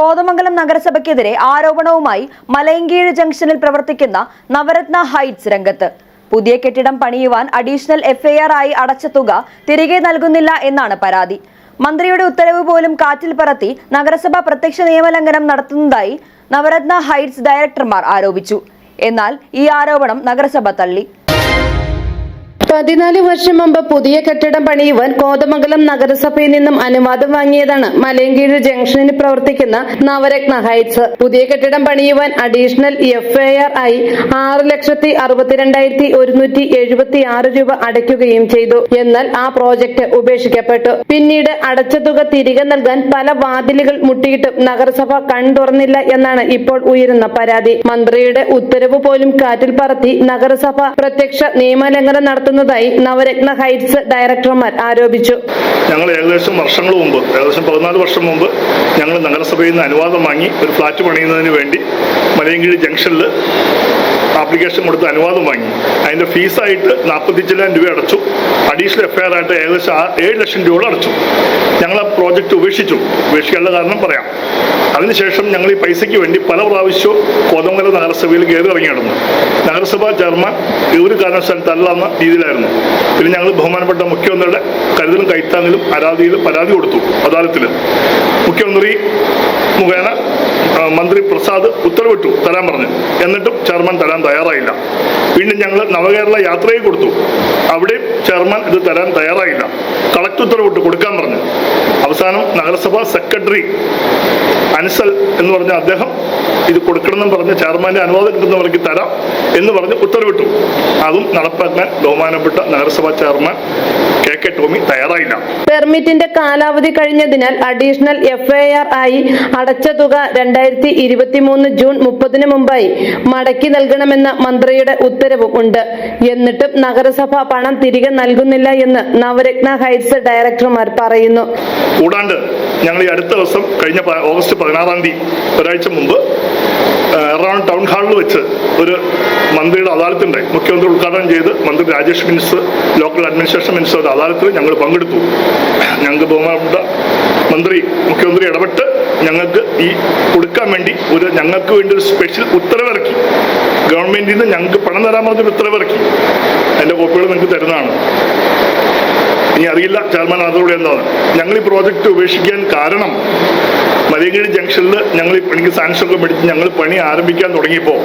കോതമംഗലം നഗരസഭയ്ക്കെതിരെ ആരോപണവുമായി മലയങ്കീഴ് ജംഗ്ഷനിൽ പ്രവർത്തിക്കുന്ന നവരത്ന ഹൈറ്റ്സ് രംഗത്ത്. പുതിയ കെട്ടിടം പണിയുവാൻ അഡീഷണൽ എഫ്ഐആർ ആയി അടച്ച തുക തിരികെ നൽകുന്നില്ല എന്നാണ് പരാതി. മന്ത്രിയുടെ ഉത്തരവ് പോലും കാറ്റിൽ പറത്തി നഗരസഭ പ്രത്യക്ഷ നിയമലംഘനം നടത്തുന്നതായി നവരത്ന ഹൈറ്റ്സ് ഡയറക്ടർമാർ ആരോപിച്ചു. എന്നാൽ ഈ ആരോപണം നഗരസഭ തള്ളി. പതിനാല് വർഷം മുമ്പ് പുതിയ കെട്ടിടം പണിയുവാൻ കോതമംഗലം നഗരസഭയിൽ നിന്നും അനുവാദം വാങ്ങിയതാണ് മലയങ്കീഴ് ജംഗ്ഷനിൽ പ്രവർത്തിക്കുന്ന നവരത്ന ഹൈറ്റ്സ്. പുതിയ കെട്ടിടം പണിയുവാൻ അഡീഷണൽ എഫ് ഐ ആർ ആയി ആറ് ലക്ഷത്തി അറുപത്തിരണ്ടായിരത്തി ഒരുന്നൂറ്റി എഴുപത്തി ആറ് രൂപ അടയ്ക്കുകയും ചെയ്തു. എന്നാൽ ആ പ്രോജക്ട് ഉപേക്ഷിക്കപ്പെട്ടു. പിന്നീട് അടച്ച തുക തിരികെ നൽകാൻ പല വാതിലുകൾ മുട്ടിയിട്ടും നഗരസഭ കണ്ടുറന്നില്ല എന്നാണ് ഇപ്പോൾ ഉയരുന്ന പരാതി. മന്ത്രിയുടെ ഉത്തരവ് പോലും കാറ്റിൽ പറത്തി നഗരസഭ പ്രത്യക്ഷ നിയമലംഘനം നടത്തുന്നതായി നവരത്ന ഹൈറ്റ്സ് ഡയറക്ടർമാർ ആരോപിച്ചു. ഞങ്ങൾ ഏകദേശം വർഷങ്ങൾ മുമ്പ് ഏകദേശം പതിനാല് വർഷം മുമ്പ് ഞങ്ങൾ നഗരസഭയിൽ നിന്ന് അനുവാദം വാങ്ങി ഒരു ഫ്ലാറ്റ് പണിയുന്നതിന് വേണ്ടി മലയങ്കിഴി ജംഗ്ഷനിൽ ആപ്ലിക്കേഷൻ കൊടുത്ത് അനുവാദം വാങ്ങി. അതിന്റെ ഫീസായിട്ട് നാൽപ്പത്തിയഞ്ച് ലക്ഷം രൂപ അടച്ചു. അഡീഷണൽ എഫ്ഐആർ ആയിട്ട് ഏകദേശം ഏഴ് ലക്ഷം രൂപ അടച്ചു. ഞങ്ങൾ ആ പ്രോജക്റ്റ് ഉപേക്ഷിച്ചു. ഉപേക്ഷിക്കാനുള്ള കാരണം പറയാം. അതിനുശേഷം ഞങ്ങൾ ഈ പൈസയ്ക്ക് വേണ്ടി പല പ്രാവശ്യവും കോതമംഗല നഗരസഭയിൽ കയറി ഇറങ്ങി നടന്നു നഗരസഭാ ചെയർമാൻ ഒരു കാരണവശാലും തള്ളാന്ന രീതിയിലായിരുന്നു. പിന്നെ ഞങ്ങൾ ബഹുമാനപ്പെട്ട മുഖ്യമന്ത്രിയുടെ കരുതലും കൈത്താങ്ങിലും അരാതിയിലും പരാതി കൊടുത്തു അദാലത്തിൽ മുഖ്യമന്ത്രി മുഖേന മന്ത്രി പ്രസാദ് ഉത്തരവിട്ടു തരാൻ പറഞ്ഞു. എന്നിട്ടും ചെയർമാൻ തരാൻ തയ്യാറായില്ല. വീണ്ടും ഞങ്ങൾ നവകേരള യാത്രയെ കൊടുത്തു. അവിടെയും ചെയർമാൻ ഇത് തരാൻ തയ്യാറായില്ല. കളക്ട് ഉത്തരവിട്ട് കൊടുക്കാൻ പറഞ്ഞു. അവസാനം നഗരസഭാ സെക്രട്ടറി അൻസൽ എന്ന് പറഞ്ഞ അദ്ദേഹം ഇത് കൊടുക്കണമെന്ന് പറഞ്ഞ് ചെയർമാന്റെ അനുവാദം കിട്ടുന്നവർക്ക് തരാം എന്ന് പറഞ്ഞ് ഉത്തരവിട്ടു. അതും നടപ്പാക്കാൻ ബഹുമാനപ്പെട്ട നഗരസഭാ ചെയർമാൻ കെ കെ ടോമി തയ്യാറായില്ല. പെർമിറ്റിന്റെ കാലാവധി കഴിഞ്ഞതിനാൽ അഡീഷണൽ എഫ് ഐ ആർ ആയി അടച്ച തുക രണ്ടായിരത്തി ഇരുപത്തി മൂന്ന് ജൂൺ മുപ്പതിന് മുമ്പായി മടക്കി നൽകണമെന്ന മന്ത്രിയുടെ ഉത്തരവും ഉണ്ട്. എന്നിട്ടും നഗരസഭ പണം തിരികെ നൽകുന്നില്ല എന്ന് നവരത്ന ഹൈറ്റ്സ് ഡയറക്ടർമാർ പറയുന്നു. കൂടാണ്ട് ഞങ്ങൾ ഈ അടുത്ത ദിവസം കഴിഞ്ഞ ഓഗസ്റ്റ് പതിനാറാം തീയതി ഒരാഴ്ച മുമ്പ് എറണാകുളം ടൗൺ ഹാളിൽ വെച്ച് ഒരു മന്ത്രിയുടെ അദാലത്തുണ്ടായി. മുഖ്യമന്ത്രി ഉദ്ഘാടനം ചെയ്ത് മന്ത്രി രാജേഷ് മിനിസ്റ്റർ ലോക്കൽ അഡ്മിനിസ്ട്രേഷൻ മിനിസ്റ്ററുടെ അദാലത്തിൽ ഞങ്ങൾ പങ്കെടുത്തു. ഞങ്ങൾക്ക് ബഹുമാനപ്പെട്ട മന്ത്രി മുഖ്യമന്ത്രി ഇടപെട്ട് ഞങ്ങൾക്ക് ഈ കൊടുക്കാൻ വേണ്ടി ഒരു ഞങ്ങൾക്ക് വേണ്ടി ഒരു സ്പെഷ്യൽ ഉത്തരവിറക്കി. ഗവൺമെന്റിൽ നിന്ന് ഞങ്ങൾക്ക് പണം തരാൻ പറഞ്ഞൊരു ഉത്തരവിറക്കി. എന്റെ കോപ്പികൾ നിങ്ങൾക്ക് തരുന്നതാണ്. ഇനി അറിയില്ല ചെയർമാൻ അതോടെ എന്താണ്. ഞങ്ങൾ ഈ പ്രോജക്റ്റ് ഉപേക്ഷിക്കാൻ കാരണം മലയങ്കിഴി ജംഗ്ഷനിൽ ഞങ്ങൾ സാങ്ഷൻ ഒക്കെ മേടിച്ച് ഞങ്ങൾ പണി ആരംഭിക്കാൻ തുടങ്ങിയപ്പോൾ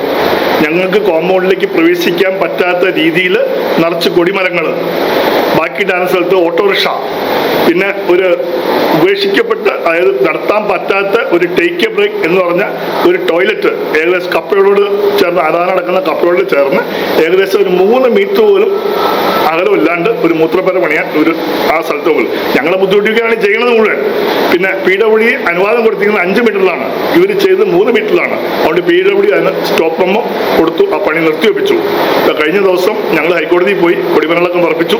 ഞങ്ങൾക്ക് കോമ്പൗണ്ടിലേക്ക് പ്രവേശിക്കാൻ പറ്റാത്ത രീതിയിൽ നിറച്ച് കൊടിമരങ്ങൾ ബാക്കി ഡാൻസ് സ്ഥലത്ത് ഓട്ടോറിക്ഷ. പിന്നെ ഒരു ഉപേക്ഷിക്കപ്പെട്ട അതായത് നടത്താൻ പറ്റാത്ത ഒരു ടേക്ക് എ ബ്രേക്ക് എന്ന് പറഞ്ഞ ഒരു ടോയ്ലറ്റ് ഏകദേശം കപ്പയോട് ചേർന്ന് അതാണ് നടക്കുന്ന കപ്പയോട് ചേർന്ന് ഏകദേശം ഒരു മൂന്ന് മീറ്റർ പോലും അകലമില്ലാണ്ട് ഒരു മൂത്രപ്പര പണിയാൻ ഒരു ആ സ്ഥലത്ത് പോകും ഞങ്ങളെ ബുദ്ധിമുട്ടിക്കുകയാണ് ചെയ്യുന്നത് മുഴുവൻ. പിന്നെ പി ഡബ്ല്യു അനുവാദം കൊടുത്തിരിക്കുന്നത് അഞ്ച് മീറ്ററിലാണ് ഇവർ ചെയ്തത് മൂന്ന് മീറ്ററിലാണ് അതുകൊണ്ട് പി ഡബ്ല്യു അതിന് സ്റ്റോപ്പ് മെമ്മോ കൊടുത്തു. പണി നിർത്തിവെപ്പിച്ചു. കഴിഞ്ഞ ദിവസം ഞങ്ങൾ ഹൈക്കോടതിയിൽ പോയി കൊടിമരങ്ങളൊക്കെ ഉറപ്പിച്ചു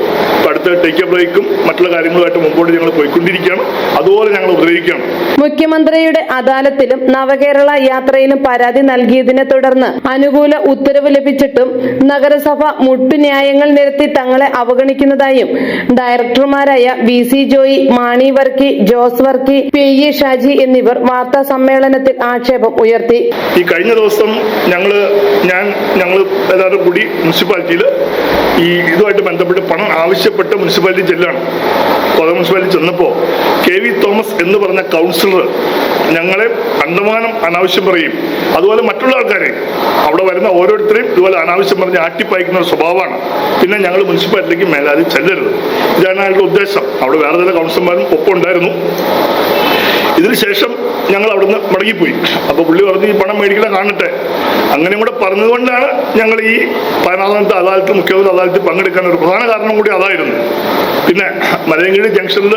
അടുത്ത ടേക്ക് ബ്രേക്കും മറ്റുള്ള കാര്യങ്ങളുമായിട്ട് മുമ്പോട്ട് ഞങ്ങൾ പോയിക്കൊണ്ടിരിക്കുകയാണ്. അതുപോലെ ഞങ്ങൾ ഉപദ്രവിക്കുകയാണ്. മുഖ്യമന്ത്രിയുടെ അദാലത്തിലും നവകേരള യാത്രയിലും പരാതി നൽകിയതിനെ തുടർന്ന് അനുകൂല ഉത്തരവ് ലഭിച്ചിട്ടും നഗരസഭ മുട്ടുന്യായങ്ങൾ നിരത്തി തങ്ങളെ അവഗണിക്കുന്നതായും ഡയറക്ടർമാരായ V C Joy Mani Varkey Jose Varkey P E Shaji എന്നിവർ വാർത്താ സമ്മേളനത്തിൽ ആക്ഷേപം ഉയർത്തി. ഈ കഴിഞ്ഞ ദിവസം ഞങ്ങൾ ഞാൻ ഞങ്ങൾ ഏതാണ്ട് കൂടി മുനിസിപ്പാലിറ്റിയിൽ ഈ ഇതുമായിട്ട് ബന്ധപ്പെട്ട് പണം ആവശ്യപ്പെട്ട് മുനിസിപ്പാലിറ്റി ചെല്ലാണ് കൊല്ലം മുനിസിപ്പാലിറ്റി ചെന്നപ്പോൾ കെ വി തോമസ് എന്ന് പറഞ്ഞ കൗൺസിലർ ഞങ്ങളെ കണ്ടമാനം അനാവശ്യം പറയും. അതുപോലെ മറ്റുള്ള ആൾക്കാരെ. അവിടെ വരുന്ന ഓരോരുത്തരെയും ഇതുപോലെ അനാവശ്യം പറഞ്ഞ് ആട്ടിപ്പായിക്കുന്ന ഒരു സ്വഭാവമാണ്. പിന്നെ ഞങ്ങൾ മുനിസിപ്പാലിറ്റിക്ക് മേലാതെ ചെല്ലരുത്. ഇതാണ് അയാളുടെ ഉദ്ദേശം. അവിടെ വേറെ ചില കൗൺസിലർമാരും ഒപ്പം ഉണ്ടായിരുന്നു ഇതിനുശേഷം ഞങ്ങൾ അവിടുന്ന് മടങ്ങിപ്പോയി. അപ്പോൾ പുള്ളി പറഞ്ഞു ഈ പണം മേടിക്കണം കാണട്ടെ. അങ്ങനെ കൂടെ പറഞ്ഞതുകൊണ്ടാണ് ഞങ്ങൾ ഈ പതിനാലാമത്തെ അദാലത്ത് മുഖ്യമന്ത്രി അദാലത്തിൽ പങ്കെടുക്കാൻ ഒരു പ്രധാന കാരണം കൂടി അതായിരുന്നു. പിന്നെ മലയങ്കിഴി ജംഗ്ഷനിൽ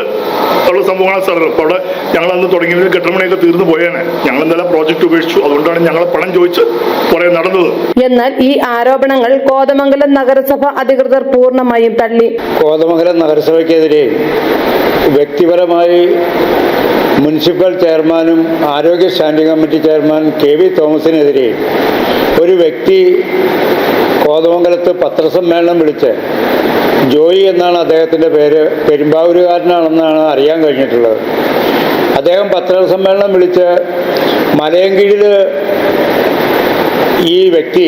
ഉള്ള സംഭവങ്ങളാണ് സാർ അപ്പോൾ അവിടെ ഞങ്ങൾ അന്ന് തുടങ്ങിയത് കെട്ടിടമണിയൊക്കെ തീർന്നു പോയേനെ. ഞങ്ങൾ എന്തായാലും പ്രോജക്റ്റ് ഉപേക്ഷിച്ചു. അതുകൊണ്ടാണ് ഞങ്ങൾ പണം ചോദിച്ച് കുറെ നടന്നത്. എന്നാൽ ഈ ആരോപണങ്ങൾ കോതമംഗലം നഗരസഭ അധികൃതർ പൂർണമായും തള്ളി. കോതമംഗലം നഗരസഭയ്ക്കെതിരെ വ്യക്തിപരമായി മുനിസിപ്പൽ ചെയർമാനും ആരോഗ്യ standing committee chairman K V തോമസിനെതിരെ ഒരു വ്യക്തി കോതമംഗലത്ത് പത്രസമ്മേളനം വിളിച്ച് ജോയി എന്നാണ് അദ്ദേഹത്തിന്റെ പേര് പെരുമ്പാവൂരുകാരനാണെന്നാണ് അറിയാൻ കഴിഞ്ഞിട്ടുള്ളത്. അദ്ദേഹം പത്രസമ്മേളനം വിളിച്ച് മലയൻകീഴിൽ ഈ വ്യക്തി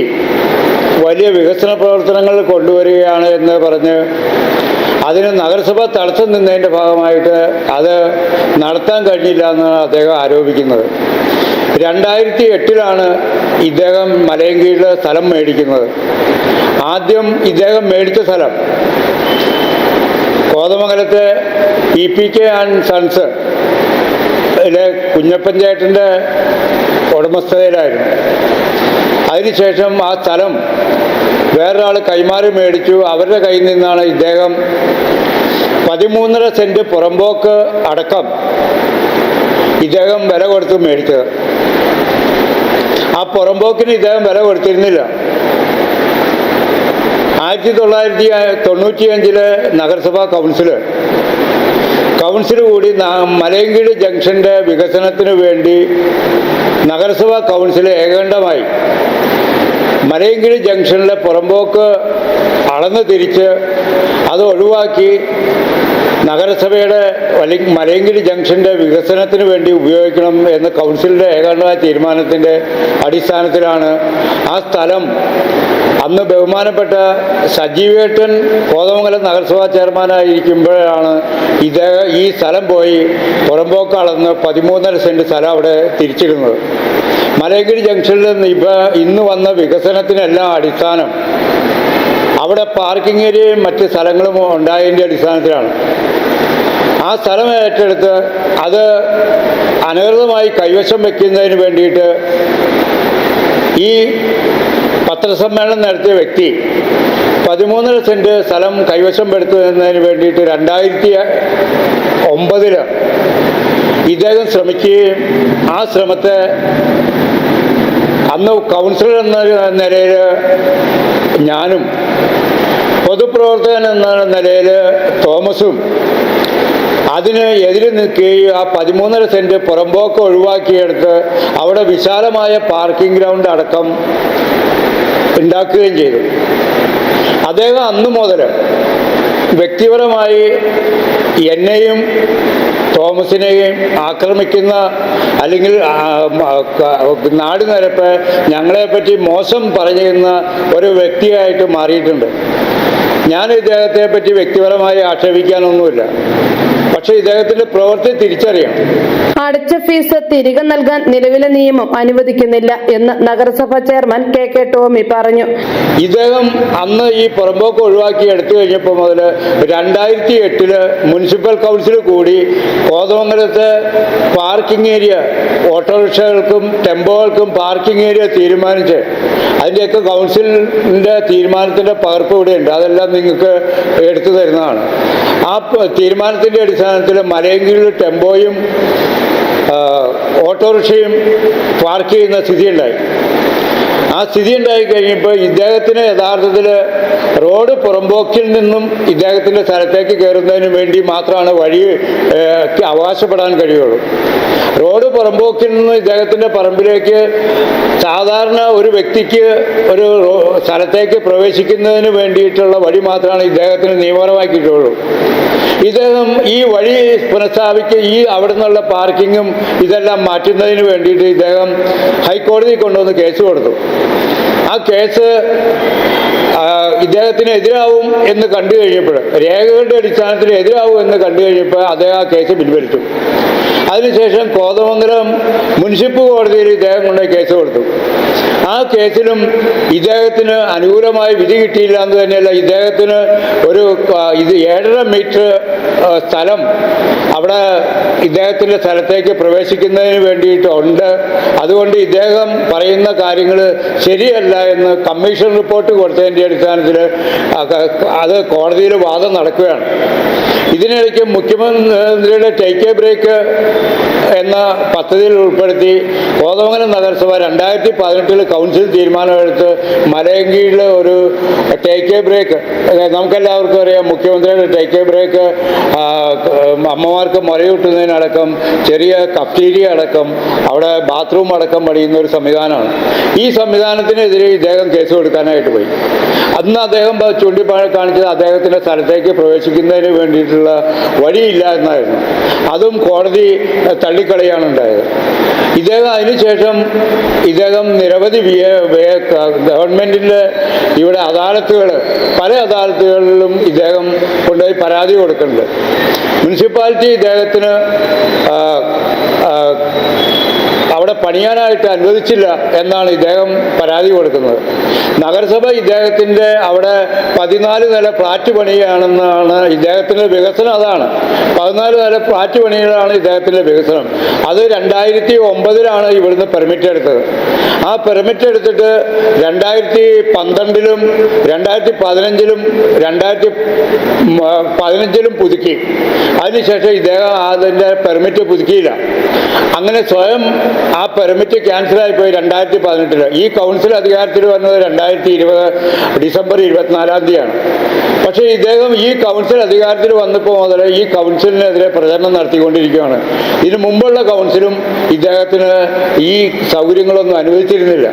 വലിയ വികസന പ്രവർത്തനങ്ങൾ കൊണ്ടുവരികയാണ് എന്ന് പറഞ്ഞ് അതിന് നഗരസഭ തടസ്സം നിന്നതിന്റെ ഭാഗമായിട്ട് അത് നടത്താൻ കഴിഞ്ഞില്ല എന്നാണ് അദ്ദേഹം ആരോപിക്കുന്നത്. രണ്ടായിരത്തി എട്ടിലാണ് ഇദ്ദേഹം മലയങ്കീഴിൽ സ്ഥലം മേടിക്കുന്നത്. ആദ്യം ഇദ്ദേഹം മേടിച്ച സ്ഥലം കോതമംഗലത്തെ E P K and sons ഇതിലെ കുഞ്ഞപ്പൻ ചേട്ടന്റെ ഉടമസ്ഥതയിലായിരുന്നു. അതിനുശേഷം ആ സ്ഥലം വേറൊരാൾ കൈമാറി മേടിച്ചു. അവരുടെ കയ്യിൽ നിന്നാണ് ഇദ്ദേഹം പതിമൂന്നര സെന്റ് പുറമ്പോക്ക് അടക്കം ഇദ്ദേഹം വില കൊടുത്ത് മേടിച്ചത്. ആ പുറമ്പോക്കിന് ഇദ്ദേഹം വില കൊടുത്തിരുന്നില്ല. ആയിരത്തി തൊള്ളായിരത്തി തൊണ്ണൂറ്റി അഞ്ചിൽ നഗരസഭാ കൗൺസിൽ. കൗൺസിൽ കൂടി മലയങ്കീട് ജംഗ്ഷന്റെ വികസനത്തിന് വേണ്ടി നഗരസഭാ കൗൺസിൽ ഏകണ്ഠമായി മലയങ്കിഴി ജംഗ്ഷനിലെ പുറമ്പോക്ക് അളന്ന് തിരിച്ച് അത് ഒഴിവാക്കി നഗരസഭയുടെ വലി മലയങ്കിരി ജംഗ്ഷന്റെ വികസനത്തിന് വേണ്ടി ഉപയോഗിക്കണം എന്ന കൗൺസിലിന്റെ ഏകാണ്ഡമായ തീരുമാനത്തിന്റെ അടിസ്ഥാനത്തിലാണ് ആ സ്ഥലം അന്ന് ബഹുമാനപ്പെട്ട സജീവേട്ടൻ കോതമംഗലം നഗരസഭാ ചെയർമാനായിരിക്കുമ്പോഴാണ് ഇത് ഈ സ്ഥലം പോയി പുറമ്പോക്ക് അളന്ന് പതിമൂന്നര സെന്റ് സ്ഥലം അവിടെ തിരിച്ചിരുന്നത്. മലയങ്കിരി ജംഗ്ഷനിൽ നിന്ന് ഇപ്പൊ ഇന്ന് വന്ന വികസനത്തിനെല്ലാം അടിസ്ഥാനം അവിടെ പാർക്കിംഗ് ഏരിയയും മറ്റ് സ്ഥലങ്ങളും ഉണ്ടായതിന്റെ അടിസ്ഥാനത്തിലാണ്. ആ സ്ഥലം ഏറ്റെടുത്ത് അത് അനധികൃതമായി കൈവശം വെക്കുന്നതിന് വേണ്ടിയിട്ട് ഈ പത്രസമ്മേളനം നടത്തിയ വ്യക്തി പതിമൂന്നര സെന്റ് സ്ഥലം കൈവശം പെടുത്തുന്നതിന് വേണ്ടിയിട്ട് രണ്ടായിരത്തി ഒമ്പതിൽ ഇദ്ദേഹം ശ്രമിക്കുകയും ആ ശ്രമത്തെ അന്ന് കൗൺസിലർ എന്ന നിലയിൽ ഞാനും പൊതുപ്രവർത്തകൻ എന്ന നിലയിൽ തോമസും അതിന് എതിര് നിൽക്കുകയും ആ പതിമൂന്നര സെന്റ് പുറമ്പോക്ക് ഒഴിവാക്കിയെടുത്ത് അവിടെ വിശാലമായ പാർക്കിംഗ് ഗ്രൗണ്ട് അടക്കം ഉണ്ടാക്കുകയും ചെയ്തു. അദ്ദേഹം അന്നു മുതൽ വ്യക്തിപരമായി എന്നെയും തോമസിനെയും ആക്രമിക്കുന്ന അല്ലെങ്കിൽ നാട് നിരപ്പ് ഞങ്ങളെപ്പറ്റി മോശം പറയുന്ന ഒരു വ്യക്തിയായിട്ട് മാറിയിട്ടുണ്ട്. ഞാൻ ഇദ്ദേഹത്തെ പറ്റി വ്യക്തിപരമായി ആക്ഷേപിക്കാനൊന്നുമില്ല. പക്ഷേ ഇദ്ദേഹത്തിന്റെ പ്രവൃത്തി തിരിച്ചറിയണം. അടച്ച ഫീസ് തിരികെ നൽകാൻ നിലവിലെ നിയമം അനുവദിക്കുന്നില്ല എന്ന് നഗരസഭ ചെയർമാൻ കെ കെ ടോമി പറഞ്ഞു. ഇദ്ദേഹം അന്ന് ഈ പുറമ്പോക്ക് ഒഴിവാക്കി എടുത്തു കഴിഞ്ഞപ്പോൾ മുതൽ രണ്ടായിരത്തി എട്ടിൽ മുനിസിപ്പൽ കൗൺസിൽ കൂടി കോതമംഗലത്തെ പാർക്കിംഗ് ഏരിയ ഓട്ടോറിക്ഷകൾക്കും ടെമ്പോകൾക്കും പാർക്കിംഗ് ഏരിയ തീരുമാനിച്ച് അതിന്റെയൊക്കെ കൗൺസിലിന്റെ തീരുമാനത്തിന്റെ പകർപ്പ് ഇവിടെയുണ്ട്. അതെല്ലാം നിങ്ങൾക്ക് എടുത്തു തരുന്നതാണ്. ആ തീരുമാനത്തിന്റെ അടിസ്ഥാനത്തിൽ മലയങ്കിയിൽ ടെമ്പോയും ഓട്ടോറിക്ഷയും പാർക്ക് ചെയ്യുന്ന സ്ഥിതിയുണ്ടായി. ആ സ്ഥിതി ഉണ്ടായി കഴിഞ്ഞപ്പോൾ ഇദ്ദേഹത്തിന് യഥാർത്ഥത്തിൽ റോഡ് പുറമ്പോക്കിൽ നിന്നും ഇദ്ദേഹത്തിന്റെ സ്ഥലത്തേക്ക് കയറുന്നതിന് വേണ്ടി മാത്രമാണ് വഴി അവകാശപ്പെടാൻ കഴിയുള്ളൂ. റോഡ് പുറമ്പോക്കിൽ നിന്നും ഇദ്ദേഹത്തിന്റെ പറമ്പിലേക്ക് സാധാരണ ഒരു വ്യക്തിക്ക് ഒരു സ്ഥലത്തേക്ക് പ്രവേശിക്കുന്നതിന് വേണ്ടിയിട്ടുള്ള വഴി മാത്രമാണ് ഇദ്ദേഹത്തിന് നിയമപരമാക്കിയിട്ടുള്ളൂ. ഇദ്ദേഹം ഈ വഴി പുനഃസ്ഥാപിക്കുക ഈ അവിടെ നിന്നുള്ള പാർക്കിങ്ങും ഇതെല്ലാം മാറ്റുന്നതിന് വേണ്ടിയിട്ട് ഇദ്ദേഹം ഹൈക്കോടതി കൊണ്ടുവന്ന് കേസ് കൊടുത്തു. ആ കേസ് ഇദ്ദേഹത്തിന് എതിരാവും എന്ന് കണ്ടു കഴിഞ്ഞപ്പോൾ രേഖകളുടെ അടിസ്ഥാനത്തിൽ എതിരാവും എന്ന് കണ്ടു കഴിഞ്ഞപ്പോൾ അദ്ദേഹം ആ കേസ് പിൻവലിച്ചു. അതിനുശേഷം കോതമംഗലം മുനിസിപ്പൽ കോടതിയിൽ ഇദ്ദേഹം കൊണ്ട് കേസ് കൊടുത്തു. ആ കേസിലും ഇദ്ദേഹത്തിന് അനുകൂലമായി വിധി കിട്ടിയില്ല എന്ന് തന്നെയല്ല ഇദ്ദേഹത്തിന് ഒരു ഇത് ഏഴര മീറ്റർ സ്ഥലം അവിടെ ഇദ്ദേഹത്തിന്റെ സ്ഥലത്തേക്ക് പ്രവേശിക്കുന്നതിന് വേണ്ടിയിട്ടുണ്ട്. അതുകൊണ്ട് ഇദ്ദേഹം പറയുന്ന കാര്യങ്ങൾ ശരിയല്ല എന്ന് കമ്മീഷൻ റിപ്പോർട്ട് കൊടുത്തതിന്റെ അടിസ്ഥാനത്തിൽ അത് കോടതിയിൽ വാദം നടക്കുകയാണ്. ഇതിനിടയ്ക്ക് മുഖ്യമന്ത്രിയുടെ ടേക്ക് എ ബ്രേക്ക് എന്ന പദ്ധതിയിൽ ഉൾപ്പെടുത്തി കോതമംഗലം നഗരസഭ രണ്ടായിരത്തി പതിനെട്ടിൽ കൗൺസിൽ തീരുമാനമെടുത്ത് മലയങ്കിയിൽ ഒരു ടേക്ക് എ ബ്രേക്ക് നമുക്കെല്ലാവർക്കും അറിയാം മുഖ്യമന്ത്രിയുടെ ടേക്ക് എ ബ്രേക്ക് അമ്മമാർക്ക് മുലയൂട്ടുന്നതിനടക്കം ചെറിയ കഫ്റ്റീരിയ അടക്കം അവിടെ ബാത്റൂം അടക്കം പണിയുന്ന ഒരു സംവിധാനമാണ്. ഈ സംവിധാനത്തിനെതിരെ ഇദ്ദേഹം കേസ് കൊടുക്കാനായിട്ട് പോയി. അന്ന് അദ്ദേഹം ചൂണ്ടിപ്പാഴ ചൂണ്ടിപ്പാ കാണിച്ചത് അദ്ദേഹത്തിന്റെ സ്ഥലത്തേക്ക് പ്രവേശിക്കുന്നതിന് വേണ്ടിയിട്ടുള്ള വഴിയില്ല എന്നായിരുന്നു അതും കോടതി തള്ളിക്കളയാണ് ഉണ്ടായത്. ഇദ്ദേഹം അതിനുശേഷം ഇദ്ദേഹം നിരവധി ഗവൺമെന്റിന്റെ ഇവിടെ അദാലത്തുകൾ പല അദാലത്തുകളിലും ഇദ്ദേഹം കൊണ്ടുപോയി പരാതി കൊടുക്കുന്നുണ്ട്. മുനിസിപ്പാലിറ്റി ഇദ്ദേഹത്തിന് അവിടെ പണിയാനായിട്ട് അനുവദിച്ചില്ല എന്നാണ് ഇദ്ദേഹം പരാതി കൊടുക്കുന്നത്. നഗരസഭ ഇദ്ദേഹത്തിന്റെ അവിടെ പതിനാല് നില ഫ്ലാറ്റ് പണിയാണെന്നാണ് ഇദ്ദേഹത്തിന്റെ വികസനം അതാണ്. പതിനാല് നില ഫ്ലാറ്റ് പണികളാണ് ഇദ്ദേഹത്തിന്റെ വികസനം. അത് രണ്ടായിരത്തി ഒമ്പതിലാണ് ഇവിടുന്ന് പെർമിറ്റ് എടുത്തത്. ആ പെർമിറ്റ് എടുത്തിട്ട് രണ്ടായിരത്തി പന്ത്രണ്ടിലും രണ്ടായിരത്തി പതിനഞ്ചിലും രണ്ടായിരത്തി പതിനഞ്ചിലും പുതുക്കി. അതിനുശേഷം ഇദ്ദേഹം അതിന്റെ പെർമിറ്റ് പുതുക്കിയില്ല. അങ്ങനെ സ്വയം ആ പെർമിറ്റ് ക്യാൻസലായി പോയി രണ്ടായിരത്തി പതിനെട്ടിൽ ഈ കൗൺസിൽ അധികാരത്തിൽ വന്നത് രണ്ടായിരത്തി ഇരുപത് ഡിസംബർ ഇരുപത്തിനാലാം തീയതിയാണ്. പക്ഷേ ഇദ്ദേഹം ഈ കൗൺസിൽ അധികാരത്തിൽ വന്നപ്പോൾ മുതൽ ഈ കൗൺസിലിനെതിരെ പ്രചരണം നടത്തിക്കൊണ്ടിരിക്കുകയാണ്. ഇതിനു മുമ്പുള്ള കൗൺസിലും ഇദ്ദേഹത്തിന് ഈ സൗകര്യങ്ങളൊന്നും അനുവദിച്ചിരുന്നില്ല.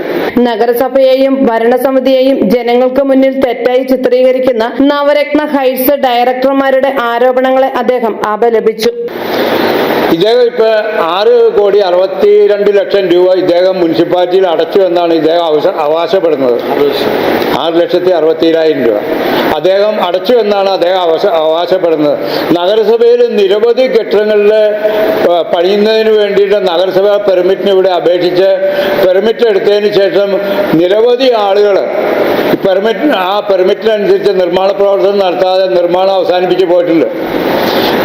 നഗരസഭയെയും ഭരണസമിതിയെയും ജനങ്ങൾക്ക് മുന്നിൽ തെറ്റായി ചിത്രീകരിക്കുന്ന നവരത്ന ഹൈറ്റ്സ് ഡയറക്ടർമാരുടെ ആരോപണങ്ങളെ അദ്ദേഹം അപലപിച്ചു ഇദ്ദേഹം ഇപ്പോൾ ആറ് കോടി അറുപത്തിരണ്ട് ലക്ഷം രൂപ ഇദ്ദേഹം മുനിസിപ്പാലിറ്റിയിൽ അടച്ചു എന്നാണ് ഇദ്ദേഹം അവസ- അവകാശപ്പെടുന്നത്. ആറ് ലക്ഷത്തി അറുപത്തിരായിരം രൂപ. അദ്ദേഹം അടച്ചു എന്നാണ് അദ്ദേഹം അവസ- അവകാശപ്പെടുന്നത്. നഗരസഭയിൽ നിരവധി കെട്ടിടങ്ങളിൽ പണിയുന്നതിന് വേണ്ടിയിട്ട് നഗരസഭ പെർമിറ്റിന് ഇവിടെ അപേക്ഷിച്ച് പെർമിറ്റ് എടുത്തതിന് ശേഷം നിരവധി ആളുകൾ പെർമിറ്റ് ആ പെർമിറ്റിനനുസരിച്ച് നിർമ്മാണ പ്രവർത്തനം നടത്താതെ നിർമ്മാണം അവസാനിപ്പിച്ച് പോയിട്ടുണ്ട്.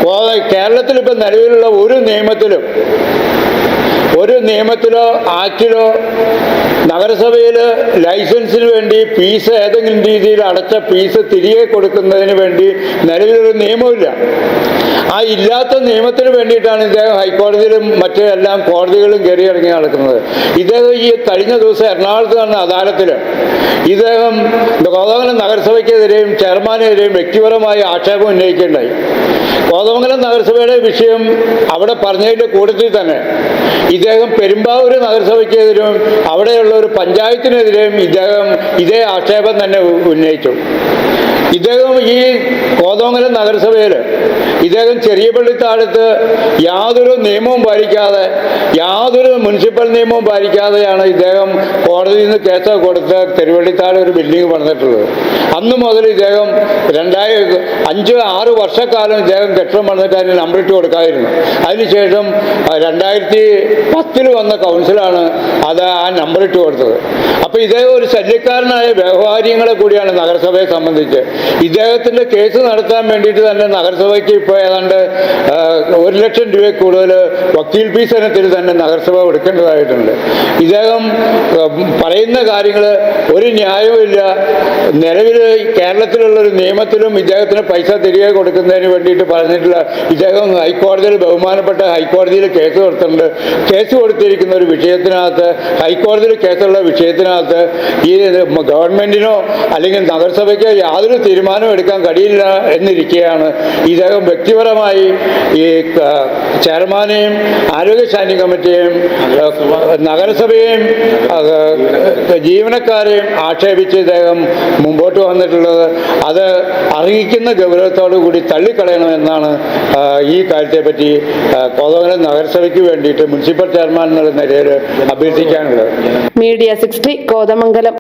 കോ- കേരളത്തിൽ ഇപ്പം നിലവിലുള്ള ഒരു നിയമത്തിലും ഒരു നിയമത്തിലോ ആക്റ്റിലോ നഗരസഭയിൽ ലൈസൻസിന് വേണ്ടി ഫീസ് ഏതെങ്കിലും രീതിയിൽ അടച്ച ഫീസ് തിരികെ കൊടുക്കുന്നതിന് വേണ്ടി നിലവിലൊരു നിയമമില്ല ആ ഇല്ലാത്ത നിയമത്തിന് വേണ്ടിയിട്ടാണ് ഇദ്ദേഹം ഹൈക്കോടതിയിലും മറ്റു എല്ലാം കോടതികളും കയറി ഇറങ്ങി നടക്കുന്നത്. ഇദ്ദേഹം ഈ കഴിഞ്ഞ ദിവസം എറണാകുളത്ത് നടന്ന അദാലത്തിൽ ഇദ്ദേഹം കോതമംഗലം നഗരസഭയ്ക്കെതിരെയും ചെയർമാനെതിരെയും വ്യക്തിപരമായി ആക്ഷേപം ഉന്നയിക്കുകയുണ്ടായി. കോതമംഗലം നഗരസഭയുടെ വിഷയം അവിടെ പറഞ്ഞതിന്റെ കൂട്ടത്തിൽ തന്നെ ഇദ്ദേഹം പെരുമ്പാവൂർ നഗരസഭയ്ക്കെതിരും അവിടെയുള്ള ഒരു പഞ്ചായത്തിനെതിരെയും ഇദ്ദേഹം ഇതേ ആക്ഷേപം തന്നെ ഉന്നയിച്ചു. ഇദ്ദേഹം ഈ കോതമംഗലം നഗരസഭയിൽ ഇദ്ദേഹം ചെറിയ പള്ളിത്താഴത്ത് യാതൊരു നിയമവും പാലിക്കാതെ യാതൊരു മുനിസിപ്പൽ നിയമവും പാലിക്കാതെയാണ് ഇദ്ദേഹം കോടതിയിൽ നിന്ന് കേസ് കൊടുത്ത് തെരുവള്ളിത്താഴ ഒരു ബിൽഡിംഗ് പണിതിട്ടുള്ളത്. അന്ന് മുതൽ ഇദ്ദേഹം രണ്ടായിരം അഞ്ച് ആറ് വർഷക്കാലം ഇദ്ദേഹം കെട്ടിടം പണിതിട്ട് അതിന് നമ്പർ ഇട്ട് കൊടുക്കാതിരുന്നു അതിനുശേഷം രണ്ടായിരത്തി പത്തിൽ വന്ന കൗൺസിലാണ് അത് ആ നമ്പർ ഇട്ട് കൊടുത്തത്. അപ്പോൾ ഇദ്ദേഹം ഒരു ശല്യക്കാരനായ വ്യവഹാരങ്ങളെ കൂടിയാണ് നഗരസഭയെ സംബന്ധിച്ച്. ഇദ്ദേഹത്തിന്റെ കേസ് നടത്താൻ വേണ്ടിയിട്ട് തന്നെ നഗരസഭയ്ക്ക് ഇപ്പോൾ ഏതാണ്ട് ഒരു ലക്ഷം രൂപ കൂടുതൽ വക്കീൽ ഫീസ് ഇനത്തിൽ തന്നെ നഗരസഭ എടുക്കേണ്ടതായിട്ടുണ്ട്. ഇദ്ദേഹം പറയുന്ന കാര്യങ്ങൾ ഒരു ന്യായവുമില്ല നിലവിൽ കേരളത്തിലുള്ള ഒരു നിയമത്തിലും ഇദ്ദേഹത്തിന് പൈസ തിരികെ കൊടുക്കുന്നതിന് വേണ്ടിയിട്ട് പറഞ്ഞിട്ടുള്ള ഇദ്ദേഹം ഹൈക്കോടതിയിൽ ബഹുമാനപ്പെട്ട ഹൈക്കോടതിയിൽ കേസ് കൊടുത്തിട്ടുണ്ട്. കേസ് കൊടുത്തിരിക്കുന്ന ഒരു വിഷയത്തിനകത്ത് ഹൈക്കോടതിയിൽ കേസുള്ള വിഷയത്തിനകത്ത് ഈ ഗവൺമെന്റിനോ അല്ലെങ്കിൽ നഗരസഭയ്ക്കോ യാതൊരു തീരുമാനവും എടുക്കാൻ കഴിയില്ല എന്നിരിക്കെയാണ് ഇദ്ദേഹം വ്യക്തിപരമായി ഈ ചെയർമാനെയും ആരോഗ്യ സ്റ്റാൻഡിംഗ് കമ്മിറ്റിയെയും നഗരസഭയെയും ജീവനക്കാരെയും ആക്ഷേപിച്ച് ഇദ്ദേഹം മുമ്പോട്ട് വന്നിട്ടുള്ളത്. അത് അറിയിക്കുന്ന ഗൗരവത്തോടു കൂടി തള്ളിക്കളയണമെന്നാണ് ഈ കാര്യത്തെപ്പറ്റി കോതമംഗലം നഗരസഭയ്ക്ക് വേണ്ടിയിട്ട് മുനിസിപ്പൽ ചെയർമാൻ എന്നുള്ള നിലയിൽ അഭ്യർത്ഥിക്കാനുള്ളത്. Media sixty Kothamangalam.